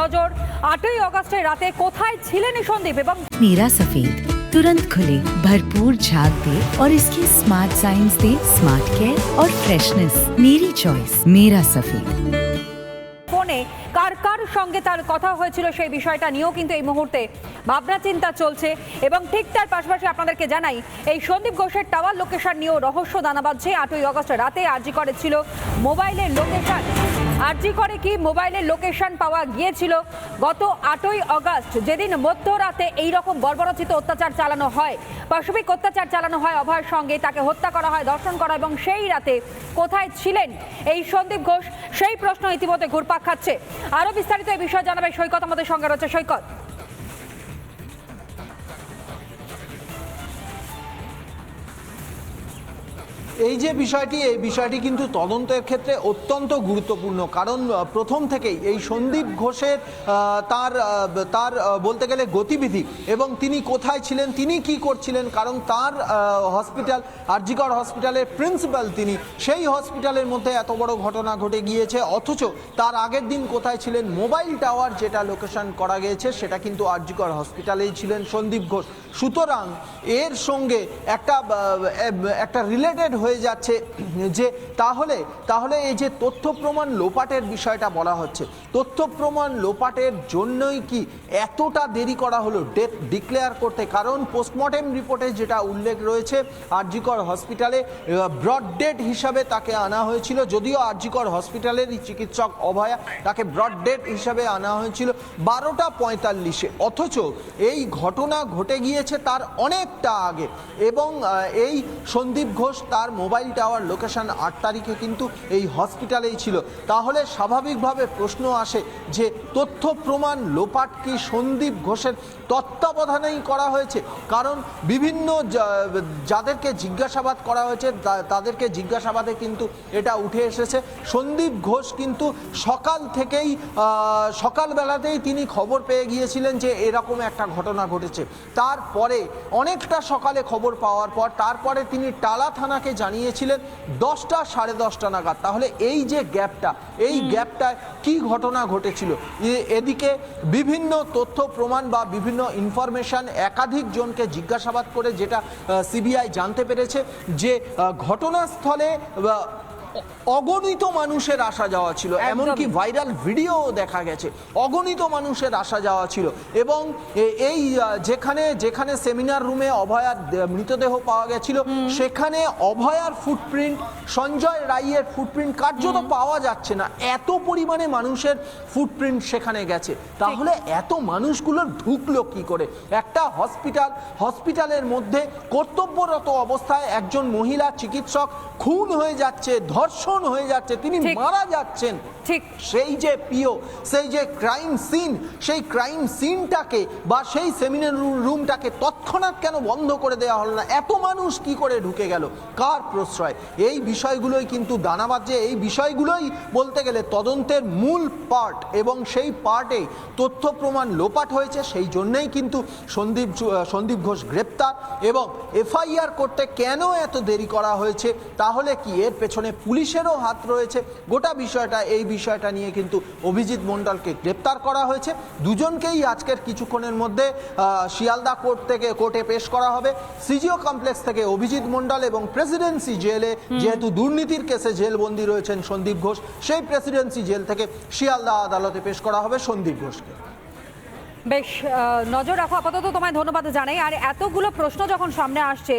নজর আটই অগস্টের রাতে কোথায় ছিলেন এই সন্দীপ এবং नीरा सफेद तुरंत खुले भरपूर झाग दे और इसकी स्मार्ट साइंस दे स्मार्ट केयर और फ्रेशनेस मेरी चॉइस मेरा सफेद ফোনে কার কার সঙ্গে তার কথা হয়েছিল সেই বিষয়টা নিয়েও কিন্তু এই মুহূর্তে ভাবনা চিন্তা চলছে এবং ঠিক তার পাশাপাশি আপনাদেরকে জানাই এই সন্দীপ ঘোষের টাওয়ার লোকেশন নিয়েও রহস্য দানা বাঁধছে আটই অগস্ট রাতে আরজি করেছিল মোবাইলের লোকেশন আরজি করে কি মোবাইলের লোকেশন পাওয়া গিয়েছিল? গত আটই অগস্ট যেদিন মধ্যরাতে এই রকম বর্বরচিত অত্যাচার চালানো হয়, পাশবিক অত্যাচার চালানো হয় অভয়ের সঙ্গে, তাকে হত্যা করা হয় দর্শন করা এবং সেই রাতে কোথায় ছিলেন এই সন্দীপ ঘোষ? সেই প্রশ্ন ইতিমধ্যে ঘুরপাক খাচ্ছে। আরও বিস্তারিত এই বিষয়ে জানাবে সৈকত আমাদের সঙ্গে রয়েছে। সৈকত। এই যে বিষয়টি, এই বিষয়টি কিন্তু তদন্তের ক্ষেত্রে অত্যন্ত গুরুত্বপূর্ণ। কারণ প্রথম থেকেই এই সন্দীপ ঘোষের তার তার বলতে গেলে গতিবিধি এবং তিনি কোথায় ছিলেন, তিনি কি করছিলেন, কারণ তার হসপিটাল, আরজিকর হসপিটালের প্রিন্সিপাল তিনি, সেই হসপিটালের মধ্যে এত বড় ঘটনা ঘটে গিয়েছে, অথচ তার আগের দিন কোথায় ছিলেন, মোবাইল টাওয়ার যেটা লোকেশন করা গিয়েছে, সেটা কিন্তু আরজিকর হসপিটালেই ছিলেন সন্দীপ ঘোষ। সুতরাং এর সঙ্গে একটা একটা রিলেটেড হয়ে যাচ্ছে। যে তাহলে তাহলে এই যে তথ্য প্রমাণ লোপাটের বিষয়টা বলা হচ্ছে, তথ্য প্রমাণ লোপাটের জন্যই কি এতটা দেরি করা হলো ডেথ ডিক্লেয়ার করতে? কারণ পোস্টমর্টেম রিপোর্টে যেটা উল্লেখ রয়েছে, আরজিকর হসপিটালে ব্রড ডেট হিসাবে তাকে আনা হয়েছিল, যদিও আরজিকর হসপিটালেরই চিকিৎসক অভয়া তাকে ব্রড ডেট হিসাবে আনা হয়েছিল বারোটা পঁয়তাল্লিশে। অথচ এই ঘটনা ঘটে গিয়েছে তার অনেকটা আগে এবং এই সন্দীপ ঘোষ তার মোবাইল টাওয়ার লোকেশন আট তারিখে কিন্তু এই হসপিটালেই ছিল। তাহলে স্বাভাবিকভাবে প্রশ্ন আসে যে, তথ্য প্রমাণ লোপাট কি সন্দীপ ঘোষের তত্ত্বাবধানেই করা হয়েছে? কারণ বিভিন্ন যাদেরকে জিজ্ঞাসাবাদ করা হয়েছে তাদেরকে জিজ্ঞাসাবাদে কিন্তু এটা উঠে এসেছে। সন্দীপ ঘোষ কিন্তু সকাল থেকেই সকালবেলাতেই তিনি খবর পেয়ে গিয়েছিলেন যে, এরকম একটা ঘটনা ঘটেছে। তারপরে অনেকটা সকালে খবর পাওয়ার পর, তারপরে তিনি টালা থানাকে জানিয়েছিলেন দশটা সাড়ে দশটা নাগাদ। তাহলে এই যে গ্যাপটা এই গ্যাপটায় কি ঘটনা ঘটেছিল? এদিকে বিভিন্ন তথ্য প্রমাণ বা বিভিন্ন ইনফরমেশান একাধিক জনকে জিজ্ঞাসাবাদ করে যেটা সিবিআই জানতে পেরেছে যে ঘটনাস্থলে অগণিত মানুষের আসা যাওয়া ছিল এমনকি ভাইরাল ভিডিও দেখা গেছে। অগণিত মানুষের আসা যাওয়া ছিল এবং এই যেখানে যেখানে সেমিনার রুমে অভয়ার মৃতদেহ পাওয়া গেছিল সেখানে অভয়ার ফুটপ্রিন্ট সঞ্জয় রাইয়ের ফুটপ্রিন্ট কার্যত পাওয়া যাচ্ছে না। এত পরিমাণে মানুষের ফুটপ্রিন্ট সেখানে গেছে। তাহলে এত মানুষগুলো ঢুকলো কি করে? একটা হসপিটাল হসপিটালের মধ্যে কর্তব্যরত অবস্থায় একজন মহিলা চিকিৎসক খুন হয়ে যাচ্ছে ধর্ষণ হয়ে যাচ্ছে তিনি মারা যাচ্ছেন। ঠিক। সেই যে পিও সেই যে ক্রাইম সিন সেই ক্রাইম সিনটাকে বা সেই সেমিনার রুমটাকে তৎক্ষণাৎ কেন বন্ধ করে দেওয়া হলো না? এত মানুষ কি করে ঢুকে গেল? কার প্রশ্রয়? এই বিষয়গুলোই কিন্তু দানা বাজছে এই বিষয়গুলোই বলতে গেলে তদন্তের মূল পার্ট এবং সেই পার্টে তথ্য প্রমাণ লোপাট হয়েছে সেই জন্যই কিন্তু সন্দীপ সন্দীপ ঘোষ গ্রেপ্তার এবং এফআইআর করতে কেন এত দেরি করা হয়েছে? তাহলে কি এর পেছনে পুলিশেরও হাত রয়েছে। গোটা বিষয়টা এই বিষয়টা নিয়ে কিন্তু অভিজিৎ মণ্ডলকে গ্রেপ্তার করা হয়েছে। দুজনকেই আজকের কিছুক্ষণের মধ্যে শিয়ালদা কোর্ট থেকে কোর্টে পেশ করা হবে। সিজিও কমপ্লেক্স থেকে অভিজিৎ মণ্ডল এবং প্রেসিডেন্সি জেলে যেহেতু দুর্নীতির কেসে জেলবন্দি রয়েছেন সন্দীপ ঘোষ সেই প্রেসিডেন্সি জেল থেকে শিয়ালদা আদালতে পেশ করা হবে সন্দীপ ঘোষকে। বেশ নজর রাখো, আপাতত তোমায় ধন্যবাদ জানাই। আর এতগুলো প্রশ্ন যখন সামনে আসছে,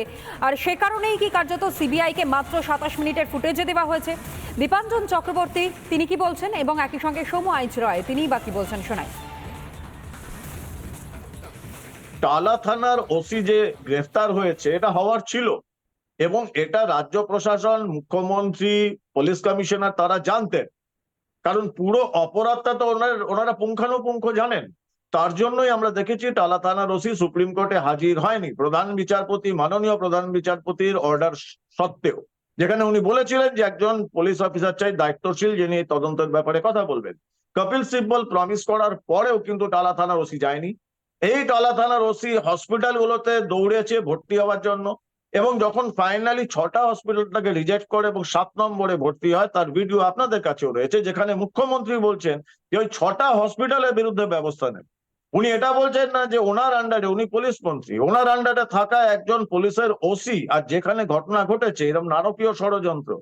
আর সে কারণেই কি কার্যত সিবিআইকে মাত্র সাতাশ মিনিটের ফুটেজে দেওয়া হয়েছে? দীপাঞ্জন চক্রবর্তী, তিনি কি বলছেন? এবং একই সঙ্গে সৌম্য আইচ রয়, তিনিই বাকি বলছেন? শোনাই। টালা থানার ওসি যে গ্রেফতার হয়েছে, এটা হওয়ার ছিল। এবং এটা রাজ্য প্রশাসন, মুখ্যমন্ত্রী, পুলিশ কমিশনার, তারা জানতেন। কারণ পুরো অপরাধটা তো ওনারা পুঙ্খানুপুঙ্খ জানেন। তার জন্যই আমরা দেখেছি টালা থানা ওসি সুপ্রিম কোর্টে হাজির হয়নি। প্রধান বিচারপতি, মাননীয় প্রধান বিচারপতির অর্ডার সত্ত্বেও। যেখানে উনি বলেছিলেন যে একজন পুলিশ অফিসার চাই দায়িত্বশীল যিনি এই তদন্তের ব্যাপারে কথা বলবেন। কপিল সিব্বল প্রমিস করার পরেও কিন্তু টালা থানার ওসি যায়নি। এই টালা থানার ওসি হসপিটাল গুলোতে দৌড়েছে ভর্তি হওয়ার জন্য এবং যখন ফাইনালি ছটা হসপিটালটাকে রিজেক্ট করে এবং সাত নম্বরে ভর্তি হয়, তার ভিডিও আপনাদের কাছেও রয়েছে, যেখানে মুখ্যমন্ত্রী বলছেন যে ওই ছটা হসপিটালের বিরুদ্ধে ব্যবস্থা নেন উনি এটা বলছেন না যে ওনার আন্ডারে উনি পুলিশ মন্ত্রী। ওনার আন্ডারে থাকা একজন পুলিশের ওসি আর যেখানে ঘটনা ঘটেছে এরকম নারকীয় ষড়যন্ত্র,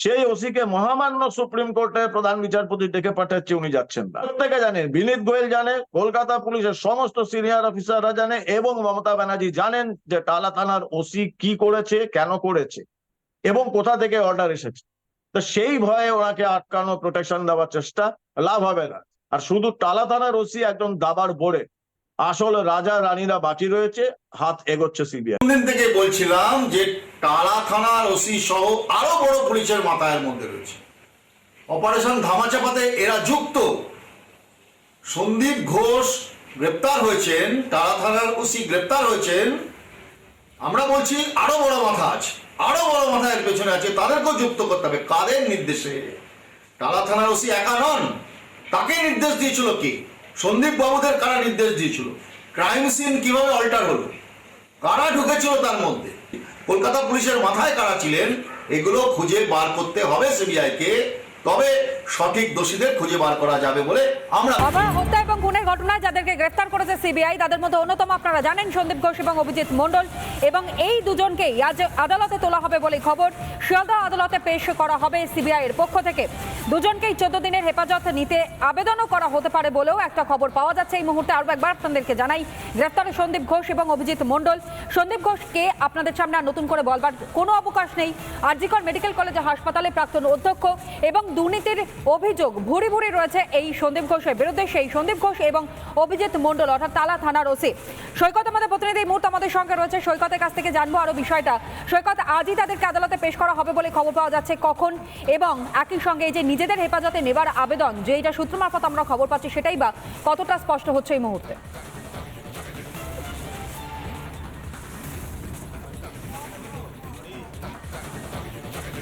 সেই ওসিকে মহামান্য সুপ্রিম কোর্টে প্রধান বিচারপতি ডেকে পাঠাচ্ছে, উনি যাচ্ছেন না। প্রত্যেকে জানেন বিনীত গোয়েল জানে, কলকাতা পুলিশের সমস্ত সিনিয়র অফিসাররা জানে, এবং মমতা ব্যানার্জি জানেন যে টালা থানার ওসি কি করেছে, কেন করেছে, এবং কোথা থেকে অর্ডার এসেছে। তো সেই ভয়ে ওনাকে আটকানো প্রোটেকশন দেওয়ার চেষ্টা, লাভ হবে না। আর শুধু টালা থানার ওসি একজন দাবার বোরে। আসল রাজা রানীরা বাকি রয়েছে, হাত এগোচ্ছে সিবিআই। দিন থেকে বলছিলাম যে টালা থানার ওসি সহ আরও বড় পুলিশের মাথায়ের মধ্যে রয়েছে। অপারেশন ধামাচাপাতে এরা যুক্ত। সন্দীপ ঘোষ গ্রেপ্তার হয়েছেন, টালা থানার ওসি গ্রেপ্তার হয়েছেন। আমরা বলছি আরও বড় মাথা আছে, আরও বড় মাথা এর পেছনে আছে, তাদেরকেও যুক্ত করতে হবে। কাদের নির্দেশে? টালা থানার ওসি একা নন তাকে নির্দেশ দিয়েছিল কে? সন্দীপ বাবুদের কারা নির্দেশ দিয়েছিল? ক্রাইম সিন কীভাবে অল্টার হলো? কারা ঢুকেছিল তার মধ্যে? কলকাতা পুলিশের মাথায় কারা ছিলেন? এগুলো খুঁজে বার করতে হবে সিবিআই কে। তবে সঠিক দোষীদের খুঁজে বার করা যাবে বলে আমরা বাবা, হত্যা এবং খুনের ঘটনায় যাদেরকে গ্রেফতার করেছে সিবিআই, তাদের মধ্যে অন্যতম আপনারা জানেন সন্দীপ ঘোষ এবং অভিজিৎ মণ্ডল। এবং এই দুজনকেই আজ আদালতে তোলা হবে বলে খবর। শিয়ালদহ আদালতে পেশ করা হবে সিবিআই এর পক্ষ থেকে। দুজনকেই চোদ্দ দিনের হেফাজত নিতে আবেদনও করা হতে পারে বলেও একটা খবর পাওয়া যাচ্ছে। এই মুহূর্তে আরও একবার আপনাদেরকে জানাই, গ্রেফতার সন্দীপ ঘোষ এবং অভিজিৎ মণ্ডল। সন্দীপ ঘোষকে আপনাদের সামনে আর নতুন করে বলবার কোনো অবকাশ নেই। আরজিকর মেডিকেল কলেজ হাসপাতালে প্রাক্তন অধ্যক্ষ এবং দুর্নীতির অভিযোগ ভুরি ভুরি রয়েছে এই সন্দীপ ঘোষের বিরুদ্ধে, সেই সন্দীপ ঘোষ এবং অভিজিৎ মণ্ডল, অর্থাৎ তালা থানার ওসি। সৈকত আমাদের প্রতিনিধি মুহূর্তে আমাদের সঙ্গে রয়েছে। সৈকতের কাছ থেকে জানব আরও বিষয়টা। সৈকত, আজই তাদেরকে আদালতে পেশ করা হবে বলে খবর পাওয়া যাচ্ছে কখন এবং একই সঙ্গে এই যে নিজেদের হেফাজতে নেবার আবেদন, যে এটা সূত্র মারফত আমরা খবর পাচ্ছি সেটাই বা কতটা স্পষ্ট হচ্ছে এই মুহূর্তে?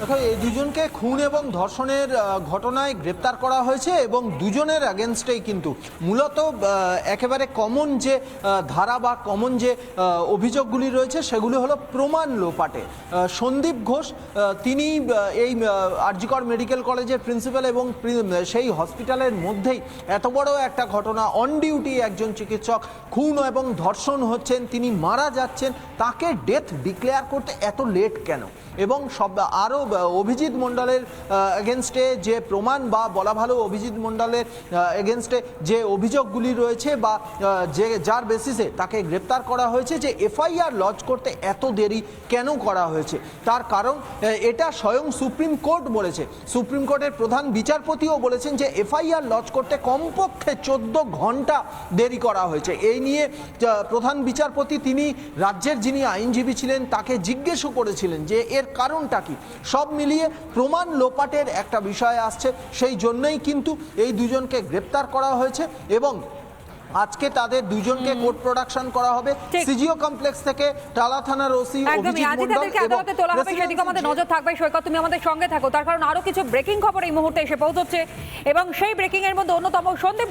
দেখো এই দুজনকে খুন এবং ধর্ষণের ঘটনায় গ্রেপ্তার করা হয়েছে এবং দুজনের অ্যাগেনস্টেই কিন্তু। মূলত একেবারে কমন যে ধারা বা কমন যে অভিযোগগুলি রয়েছে, সেগুলি হলো প্রমাণ লোপাটে। সন্দীপ ঘোষ তিনি এই আরজিকর মেডিকেল কলেজের প্রিন্সিপাল এবং সেই হসপিটালের মধ্যেই এত বড় একটা ঘটনা অন ডিউটি একজন চিকিৎসক, খুন এবং ধর্ষণ হচ্ছেন, তিনি মারা যাচ্ছেন, তাকে ডেথ ডিক্লেয়ার করতে এত লেট কেন? এবং সব আরও অভিজিৎ মণ্ডলের এগেনস্টে যে প্রমাণ বা বলা ভালো অভিজিৎ মণ্ডলের এগেনস্টে যে অভিযোগগুলি রয়েছে বা যে যার বেসিসে তাকে গ্রেপ্তার করা হয়েছে, যে এফআইআর লজ করতে এত দেরি কেন করা হয়েছে? তার কারণ এটা স্বয়ং সুপ্রিম কোর্ট বলেছে। সুপ্রিম কোর্টের প্রধান বিচারপতিও বলেছেন যে এফআইআর লজ করতে কমপক্ষে চোদ্দ ঘণ্টা দেরি করা হয়েছে। এই নিয়ে প্রধান বিচারপতি তিনি রাজ্যের যিনি আইনজীবী ছিলেন, তাকে জিজ্ঞেসও করেছিলেন যে এর কারণটা কি? সব মিলিয়ে প্রমাণ লোপাটের একটা বিষয় আসছে। সেই জন্যই কিন্তু এই দুজনকে গ্রেপ্তার করা হয়েছে এবং আজকে তাদের দুজনকে কোর্ট প্রোডাকশন করা হবে। সিজিও কমপ্লেক্স থেকে টালা থানার ওসি তোলা হবে সেদিকে আমাদের নজর থাকবে। সৈকত তুমি আমাদের সঙ্গে থাকো। তার কারণ আরও কিছু ব্রেকিং খবর এই মুহূর্তে এসে পৌঁছচ্ছে। এবং সেই ব্রেকিং এর মধ্যে অন্যতম সন্দীপ